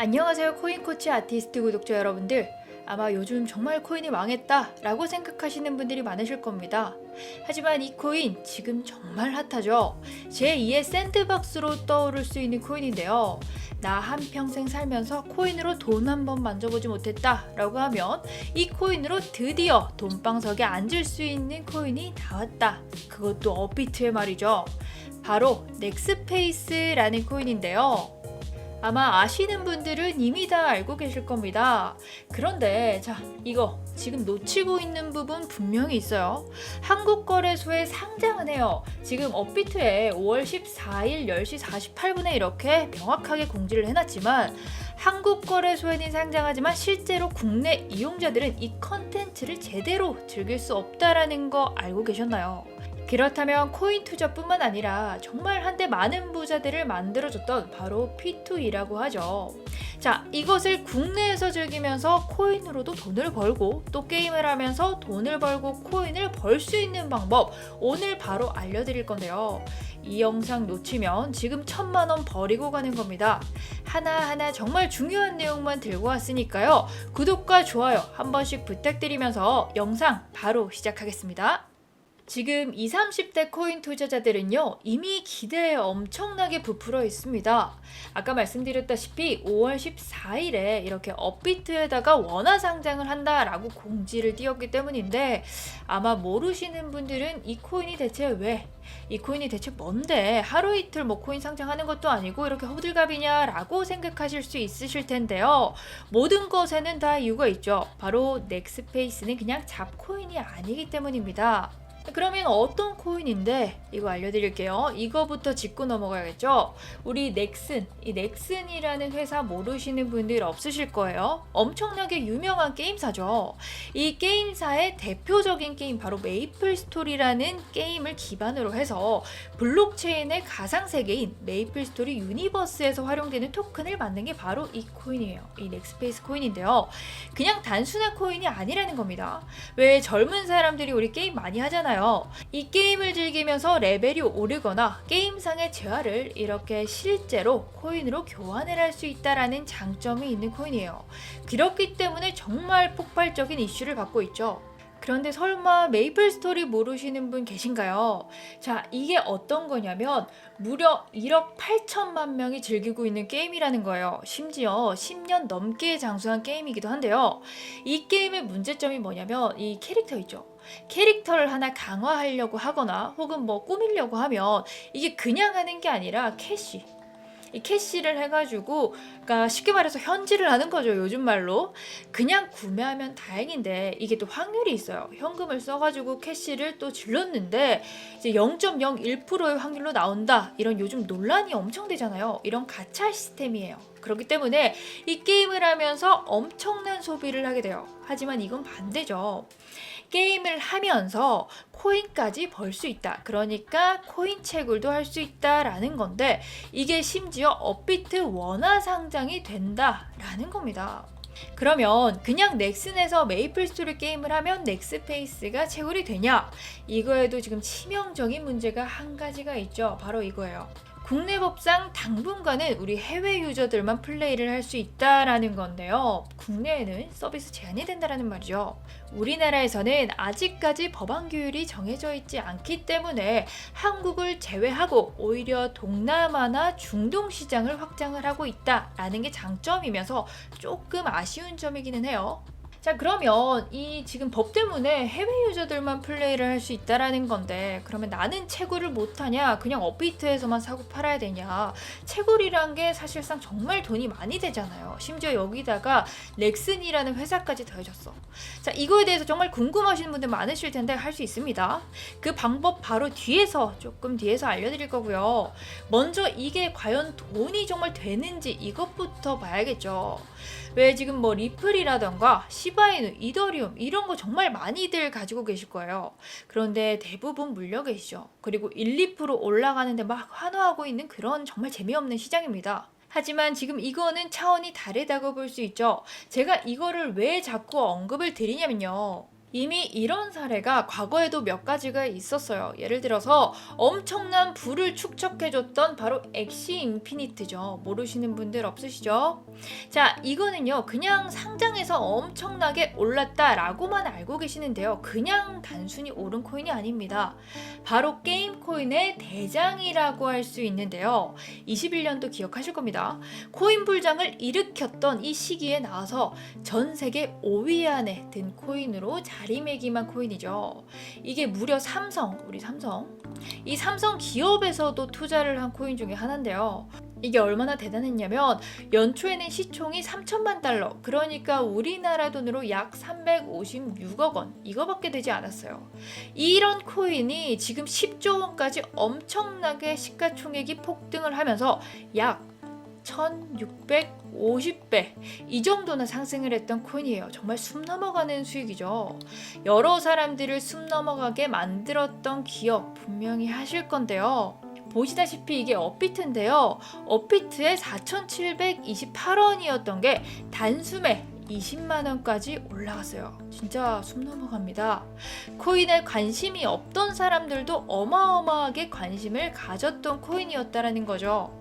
안녕하세요 코인코치 아티스트 구독자 여러분들. 아마 요즘 정말 코인이 망했다 라고 생각하시는 분들이 많으실 겁니다. 하지만 이 코인 지금 정말 핫하죠? 제2의 샌드박스로 떠오를 수 있는 코인인데요. 나 한평생 살면서 코인으로 돈 한 번 만져보지 못했다 라고 하면 이 코인으로 드디어 돈방석에 앉을 수 있는 코인이 나왔다. 그것도 업비트의 말이죠. 바로 넥스페이스라는 코인인데요 아마 아시는 분들은 이미 다 알고 계실 겁니다. 그런데 자, 이거 지금 놓치고 있는 부분 분명히 있어요. 한국거래소에 상장은 해요. 지금 업비트에 5월 14일 10시 48분에 이렇게 명확하게 공지를 해놨지만 한국거래소에는 상장하지만 실제로 국내 이용자들은 이 컨텐츠를 제대로 즐길 수 없다라는 거 알고 계셨나요? 그렇다면 코인 투자뿐만 아니라 정말 한때 많은 부자들을 만들어줬던 바로 P2E라고 하죠. 자, 이것을 국내에서 즐기면서 코인으로도 돈을 벌고 또 게임을 하면서 돈을 벌고 코인을 벌 수 있는 방법 오늘 바로 알려드릴 건데요. 이 영상 놓치면 지금 천만 원 버리고 가는 겁니다. 하나하나 정말 중요한 내용만 들고 왔으니까요. 구독과 좋아요 한 번씩 부탁드리면서 영상 바로 시작하겠습니다. 지금 20, 30대 코인 투자자들은요, 이미 기대에 엄청나게 부풀어 있습니다. 아까 말씀드렸다시피 5월 14일에 이렇게 업비트에다가 원화 상장을 한다라고 공지를 띄웠기 때문인데 아마 모르시는 분들은 이 코인이 대체 왜, 이 코인이 대체 뭔데 하루 이틀 뭐 코인 상장하는 것도 아니고 이렇게 호들갑이냐라고 생각하실 수 있으실 텐데요. 모든 것에는 다 이유가 있죠. 바로 넥스페이스는 그냥 잡코인이 아니기 때문입니다. 그러면 어떤 코인인데 이거 알려드릴게요. 이거부터 짚고 넘어가야겠죠. 우리 넥슨, 이 넥슨이라는 회사 모르시는 분들 없으실 거예요. 엄청나게 유명한 게임사죠. 이 게임사의 대표적인 게임 바로 메이플 스토리라는 게임을 기반으로 해서 블록체인의 가상 세계인 메이플 스토리 유니버스에서 활용되는 토큰을 만든 게 바로 이 코인이에요. 이 넥스페이스 코인인데요. 그냥 단순한 코인이 아니라는 겁니다. 왜 젊은 사람들이 우리 게임 많이 하잖아요. 이 게임을 즐기면서 레벨이 오르거나 게임상의 재화를 이렇게 실제로 코인으로 교환을 할 수 있다라는 장점이 있는 코인이에요. 그렇기 때문에 정말 폭발적인 이슈를 받고 있죠. 그런데 설마 메이플 스토리 모르시는 분 계신가요? 자, 이게 어떤 거냐면 무려 1억 8천만 명이 즐기고 있는 게임이라는 거예요. 심지어 10년 넘게 장수한 게임이기도 한데요. 이 게임의 문제점이 뭐냐면 이 캐릭터 있죠. 캐릭터를 하나 강화하려고 하거나 혹은 뭐 꾸미려고 하면 이게 그냥 하는 게 아니라 캐시. 이 캐시를 해가지고 그러니까 쉽게 말해서 현질을 하는 거죠 요즘 말로. 그냥 구매하면 다행인데 이게 또 확률이 있어요. 현금을 써가지고 캐시를 또 질렀는데 이제 0.01%의 확률로 나온다. 이런 요즘 논란이 엄청 되잖아요. 이런 가차 시스템이에요. 그렇기 때문에 이 게임을 하면서 엄청난 소비를 하게 돼요. 하지만 이건 반대죠 게임을 하면서 코인까지 벌 수 있다. 그러니까 코인 채굴도 할 수 있다라는 건데 이게 심지어 업비트 원화 상장이 된다라는 겁니다. 그러면 그냥 넥슨에서 메이플 스토리 게임을 하면 넥스페이스가 채굴이 되냐? 이거에도 지금 치명적인 문제가 한 가지가 있죠. 바로 이거예요. 국내 법상 당분간은 우리 해외 유저들만 플레이를 할 수 있다라는 건데요. 국내에는 서비스 제한이 된다라는 말이죠. 우리나라에서는 아직까지 법안 규율이 정해져 있지 않기 때문에 한국을 제외하고 오히려 동남아나 중동 시장을 확장을 하고 있다라는 게 장점이면서 조금 아쉬운 점이기는 해요. 자 그러면 이 지금 법 때문에 해외 유저들만 플레이를 할 수 있다라는 건데 그러면 나는 채굴을 못하냐? 그냥 업비트에서만 사고 팔아야 되냐? 채굴이란 게 사실상 정말 돈이 많이 되잖아요. 심지어 여기다가 렉슨이라는 회사까지 더해졌어. 자 이거에 대해서 정말 궁금하신 분들 많으실 텐데 할 수 있습니다. 그 방법 바로 뒤에서 조금 뒤에서 알려드릴 거고요. 먼저 이게 과연 돈이 정말 되는지 이것부터 봐야겠죠. 왜 지금 뭐 리플이라던가 시 바이누, 이더리움 이런 거 정말 많이들 가지고 계실 거예요. 그런데 대부분 물려 계시죠. 그리고 1, 2% 올라가는데 막 환호하고 있는 그런 정말 재미없는 시장입니다. 하지만 지금 이거는 차원이 다르다고 볼 수 있죠. 제가 이거를 왜 자꾸 언급을 드리냐면요. 이미 이런 사례가 과거에도 몇 가지가 있었어요. 예를 들어서 엄청난 부를 축적해줬던 바로 엑시 인피니트죠. 모르시는 분들 없으시죠? 자, 이거는요, 그냥 상장에서 엄청나게 올랐다라고만 알고 계시는데요. 그냥 단순히 오른 코인이 아닙니다. 바로 게임 코인의 대장이라고 할 수 있는데요. 21년도 기억하실 겁니다. 코인 불장을 일으켰던 이 시기에 나와서 전 세계 5위 안에 든 코인으로 자 리매김한 코인이죠. 이게 무려 삼성, 우리 삼성. 이 삼성 기업에서도 투자를 한 코인 중에 하나인데요. 이게 얼마나 대단했냐면 연초에는 시총이 3천만 달러, 그러니까 우리나라 돈으로 약 356억 원 이거밖에 되지 않았어요. 이런 코인이 지금 10조 원까지 엄청나게 시가총액이 폭등을 하면서 약 1650배 이 정도나 상승을 했던 코인이에요. 정말 숨 넘어가는 수익이죠. 여러 사람들을 숨 넘어가게 만들었던 기업 분명히 하실 건데요. 보시다시피 이게 업비트인데요. 업비트의 4,728원이었던 게 단숨에 20만 원까지 올라갔어요. 진짜 숨 넘어갑니다. 코인에 관심이 없던 사람들도 어마어마하게 관심을 가졌던 코인이었다라는 거죠.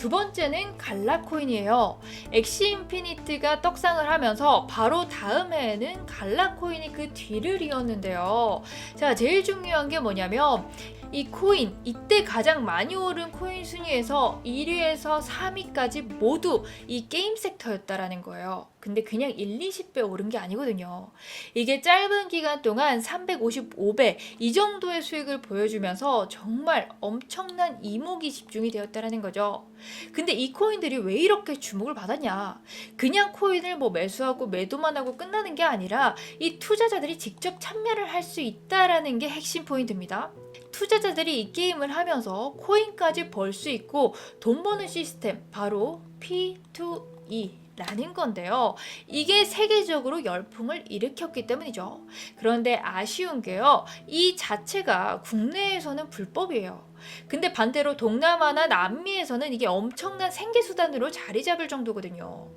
두 번째는 갈라 코인이에요. 엑시 인피니트가 떡상을 하면서 바로 다음 해에는 갈라 코인이 그 뒤를 이었는데요. 자, 제일 중요한 게 뭐냐면 이 코인 이때 가장 많이 오른 코인 순위에서 1위에서 3위까지 모두 이 게임 섹터였다라는 거예요. 근데 그냥 1, 20배 오른 게 아니거든요. 이게 짧은 기간 동안 355배 이 정도의 수익을 보여주면서 정말 엄청난 이목이 집중이 되었다라는 거죠. 근데 이 코인들이 왜 이렇게 주목을 받았냐? 그냥 코인을 뭐 매수하고 매도만 하고 끝나는 게 아니라 이 투자자들이 직접 참여를 할 수 있다라는 게 핵심 포인트입니다. 투자자들이 이 게임을 하면서 코인까지 벌 수 있고 돈 버는 시스템 바로 P2E 라는 건데요. 이게 세계적으로 열풍을 일으켰기 때문이죠. 그런데 아쉬운 게요. 이 자체가 국내에서는 불법이에요. 근데 반대로 동남아나 남미에서는 이게 엄청난 생계수단으로 자리 잡을 정도거든요.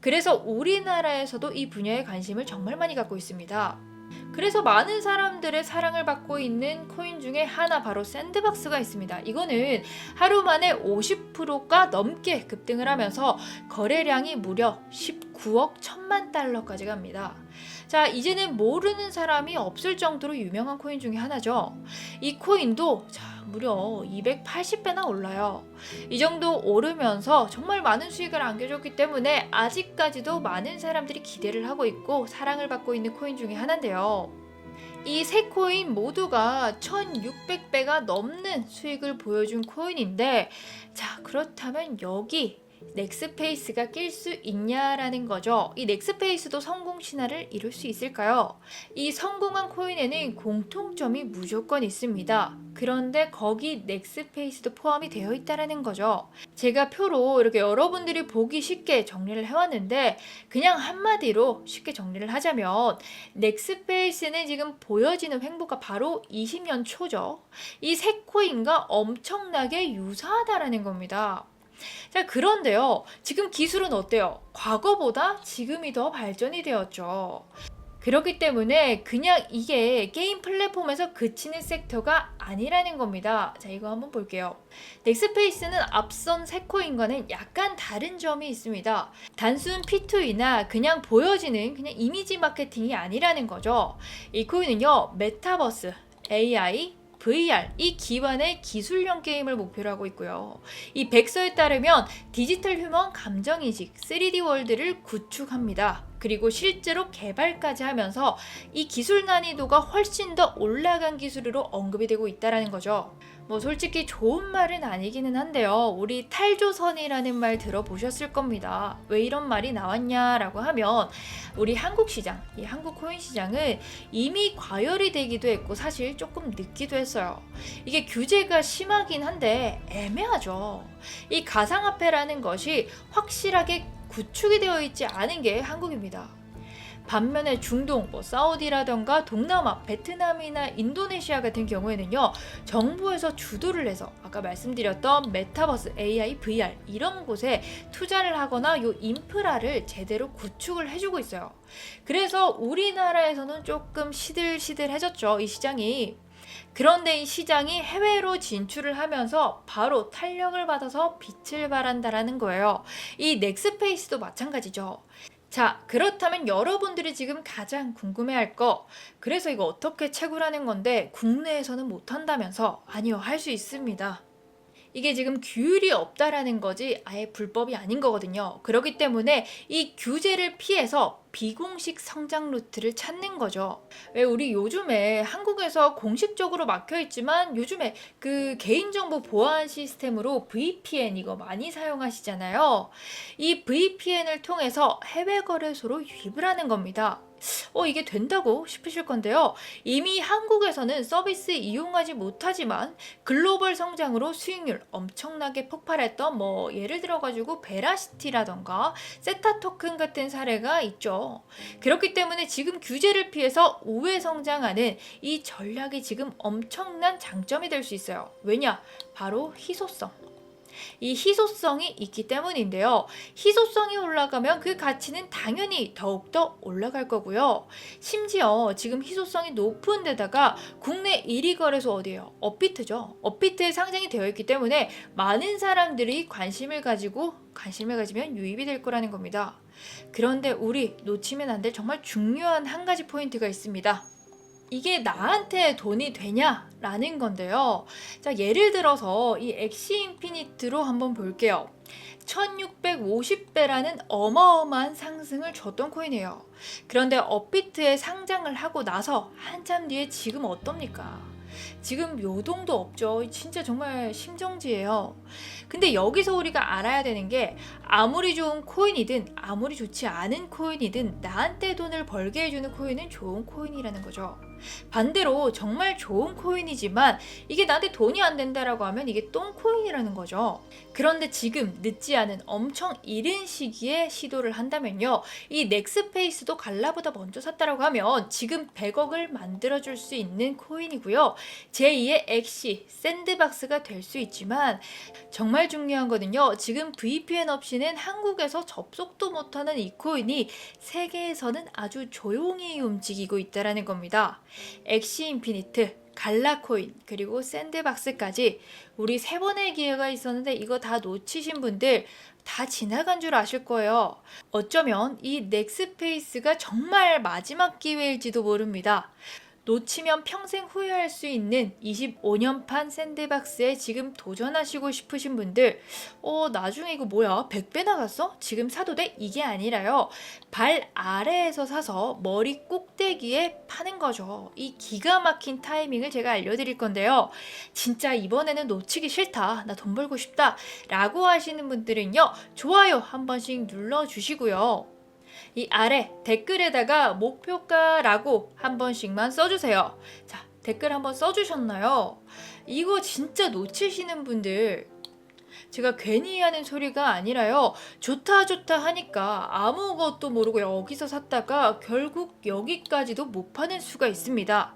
그래서 우리나라에서도 이 분야에 관심을 정말 많이 갖고 있습니다. 그래서 많은 사람들의 사랑을 받고 있는 코인 중에 하나 바로 샌드박스가 있습니다. 이거는 하루 만에 50%가 넘게 급등을 하면서 거래량이 무려 19억 1천만 달러까지 갑니다. 자, 이제는 모르는 사람이 없을 정도로 유명한 코인 중에 하나죠. 이 코인도 자, 무려 280배나 올라요. 이 정도 오르면서 정말 많은 수익을 안겨줬기 때문에 아직까지도 많은 사람들이 기대를 하고 있고 사랑을 받고 있는 코인 중에 하나인데요. 이 세 코인 모두가 1600배가 넘는 수익을 보여준 코인인데 자 그렇다면 여기 넥스페이스가 낄 수 있냐라는 거죠. 이 넥스페이스도 성공 신화를 이룰 수 있을까요? 이 성공한 코인에는 공통점이 무조건 있습니다. 그런데 거기 넥스페이스도 포함이 되어 있다라는 거죠. 제가 표로 이렇게 여러분들이 보기 쉽게 정리를 해왔는데 그냥 한마디로 쉽게 정리를 하자면 넥스페이스는 지금 보여지는 횡보가 바로 20년 초죠. 이 세 코인과 엄청나게 유사하다라는 겁니다. 자, 그런데요. 지금 기술은 어때요? 과거보다 지금이 더 발전이 되었죠. 그렇기 때문에 그냥 이게 게임 플랫폼에서 그치는 섹터가 아니라는 겁니다. 자, 이거 한번 볼게요. 넥스페이스는 앞선 세 코인과는 약간 다른 점이 있습니다. 단순 P2E나 그냥 보여지는 그냥 이미지 마케팅이 아니라는 거죠. 이 코인은요, 메타버스, AI, VR 이 기반의 기술형 게임을 목표로 하고 있고요. 이 백서에 따르면 디지털 휴먼 감정인식 3D 월드를 구축합니다. 그리고 실제로 개발까지 하면서 이 기술 난이도가 훨씬 더 올라간 기술으로 언급이 되고 있다라는 거죠. 뭐 솔직히 좋은 말은 아니기는 한데요. 우리 탈조선이라는 말 들어보셨을 겁니다. 왜 이런 말이 나왔냐라고 하면 우리 한국 시장, 이 한국 코인 시장은 이미 과열이 되기도 했고 사실 조금 늦기도 했어요. 이게 규제가 심하긴 한데 애매하죠. 이 가상화폐라는 것이 확실하게 구축이 되어 있지 않은 게 한국입니다. 반면에 중동, 뭐 사우디라던가 동남아, 베트남이나 인도네시아 같은 경우에는요 정부에서 주도를 해서 아까 말씀드렸던 메타버스, AI, VR 이런 곳에 투자를 하거나 요 인프라를 제대로 구축을 해주고 있어요. 그래서 우리나라에서는 조금 시들시들해졌죠 이 시장이. 그런데 이 시장이 해외로 진출을 하면서 바로 탄력을 받아서 빛을 발한다라는 거예요. 이 넥스페이스도 마찬가지죠. 자, 그렇다면 여러분들이 지금 가장 궁금해할 거, 그래서 이거 어떻게 채굴하는 건데 국내에서는 못한다면서? 아니요, 할 수 있습니다. 이게 지금 규율이 없다라는 거지 아예 불법이 아닌 거거든요. 그렇기 때문에 이 규제를 피해서 비공식 성장 루트를 찾는 거죠. 왜 우리 요즘에 한국에서 공식적으로 막혀 있지만 요즘에 그 개인정보 보안 시스템으로 VPN 이거 많이 사용하시잖아요. 이 VPN을 통해서 해외 거래소로 유입을 하는 겁니다. 어, 이게 된다고 싶으실 건데요. 이미 한국에서는 서비스 이용하지 못하지만 글로벌 성장으로 수익률 엄청나게 폭발했던 뭐 예를 들어가지고 베라시티라던가 세타 토큰 같은 사례가 있죠. 그렇기 때문에 지금 규제를 피해서 우회 성장하는 이 전략이 지금 엄청난 장점이 될 수 있어요. 왜냐? 바로 희소성. 이 희소성이 있기 때문인데요. 희소성이 올라가면 그 가치는 당연히 더욱더 올라갈 거고요. 심지어 지금 희소성이 높은 데다가 국내 1위 거래소 어디예요? 업비트죠. 업비트에 상장이 되어 있기 때문에 많은 사람들이 관심을 가지고 관심을 가지면 유입이 될 거라는 겁니다. 그런데 우리 놓치면 안 될 정말 중요한 한 가지 포인트가 있습니다. 이게 나한테 돈이 되냐라는 건데요. 자, 예를 들어서 이 엑시 인피니트로 한번 볼게요. 1650배라는 어마어마한 상승을 줬던 코인이에요. 그런데 업비트에 상장을 하고 나서 한참 뒤에 지금 어떻습니까? 지금 요동도 없죠. 진짜 정말 심정지예요. 근데 여기서 우리가 알아야 되는 게 아무리 좋은 코인이든 아무리 좋지 않은 코인이든 나한테 돈을 벌게 해주는 코인은 좋은 코인이라는 거죠. 반대로 정말 좋은 코인이지만 이게 나한테 돈이 안 된다라고 하면 이게 똥코인이라는 거죠. 그런데 지금 늦지 않은 엄청 이른 시기에 시도를 한다면요. 이 넥스페이스도 갈라보다 먼저 샀다라고 하면 지금 100억을 만들어줄 수 있는 코인이고요. 제2의 엑시, 샌드박스가 될 수 있지만 정말 중요한 거는요. 지금 VPN 없이는 한국에서 접속도 못하는 이 코인이 세계에서는 아주 조용히 움직이고 있다라는 겁니다. 엑시 인피니트, 갈라코인, 그리고 샌드박스까지 우리 세 번의 기회가 있었는데 이거 다 놓치신 분들 다 지나간 줄 아실 거예요. 어쩌면 이 넥스페이스가 정말 마지막 기회일지도 모릅니다. 놓치면 평생 후회할 수 있는 25년판 샌드박스에 지금 도전하시고 싶으신 분들, 어, 나중에 이거 뭐야? 100배 나갔어? 지금 사도 돼? 이게 아니라요. 발 아래에서 사서 머리 꼭대기에 파는 거죠. 이 기가 막힌 타이밍을 제가 알려드릴 건데요. 진짜 이번에는 놓치기 싫다. 나 돈 벌고 싶다. 라고 하시는 분들은요. 좋아요 한 번씩 눌러주시고요. 이 아래 댓글에다가 목표가라고 한 번씩만 써주세요. 자, 댓글 한번 써주셨나요? 이거 진짜 놓치시는 분들 제가 괜히 하는 소리가 아니라요. 좋다 좋다 하니까 아무것도 모르고 여기서 샀다가 결국 여기까지도 못 파는 수가 있습니다.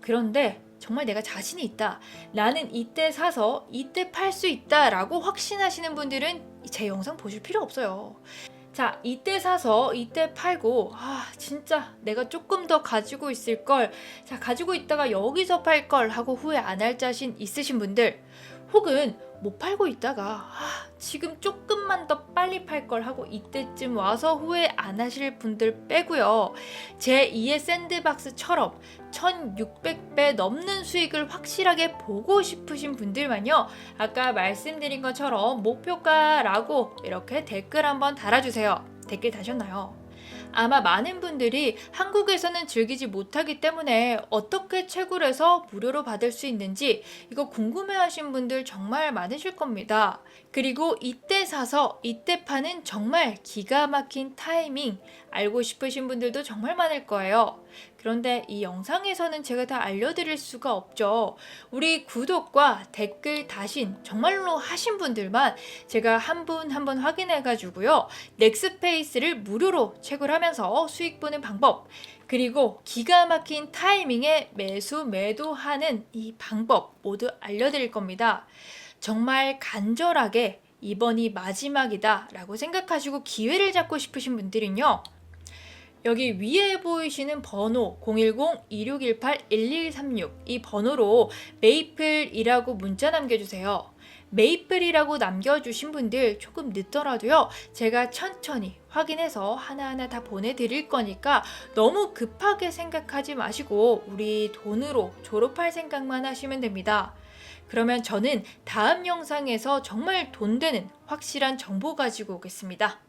그런데 정말 내가 자신이 있다. 나는 이때 사서 이때 팔 수 있다 라고 확신하시는 분들은 제 영상 보실 필요 없어요. 자, 이때 사서 이때 팔고, 아, 진짜 내가 조금 더 가지고 있을 걸, 자, 가지고 있다가 여기서 팔 걸 하고 후회 안 할 자신 있으신 분들, 혹은 못 팔고 있다가, 아, 지금 조금만 더 빨리 팔 걸 하고 이때쯤 와서 후회 안 하실 분들 빼고요. 제 2의 샌드박스처럼 1600배 넘는 수익을 확실하게 보고 싶으신 분들만요. 아까 말씀드린 것처럼 목표가라고 이렇게 댓글 한번 달아주세요. 댓글 다셨나요? 아마 많은 분들이 한국에서는 즐기지 못하기 때문에 어떻게 채굴해서 무료로 받을 수 있는지 이거 궁금해 하신 분들 정말 많으실 겁니다. 그리고 이때 사서 이때 파는 정말 기가 막힌 타이밍 알고 싶으신 분들도 정말 많을 거예요. 그런데 이 영상에서는 제가 다 알려드릴 수가 없죠. 우리 구독과 댓글 다신 정말로 하신 분들만 제가 한 분 한 분 확인해가지고요. 넥스페이스를 무료로 채굴 하면서 수익 보는 방법, 그리고 기가 막힌 타이밍에 매수 매도하는 이 방법 모두 알려드릴 겁니다. 정말 간절하게 이번이 마지막이다 라고 생각하시고 기회를 잡고 싶으신 분들은요. 여기 위에 보이시는 번호 010-2618-1136 이 번호로 메이플이라고 문자 남겨주세요. 메이플이라고 남겨주신 분들 조금 늦더라도요. 제가 천천히 확인해서 하나하나 다 보내드릴 거니까 너무 급하게 생각하지 마시고 우리 돈으로 졸업할 생각만 하시면 됩니다. 그러면 저는 다음 영상에서 정말 돈 되는 확실한 정보 가지고 오겠습니다.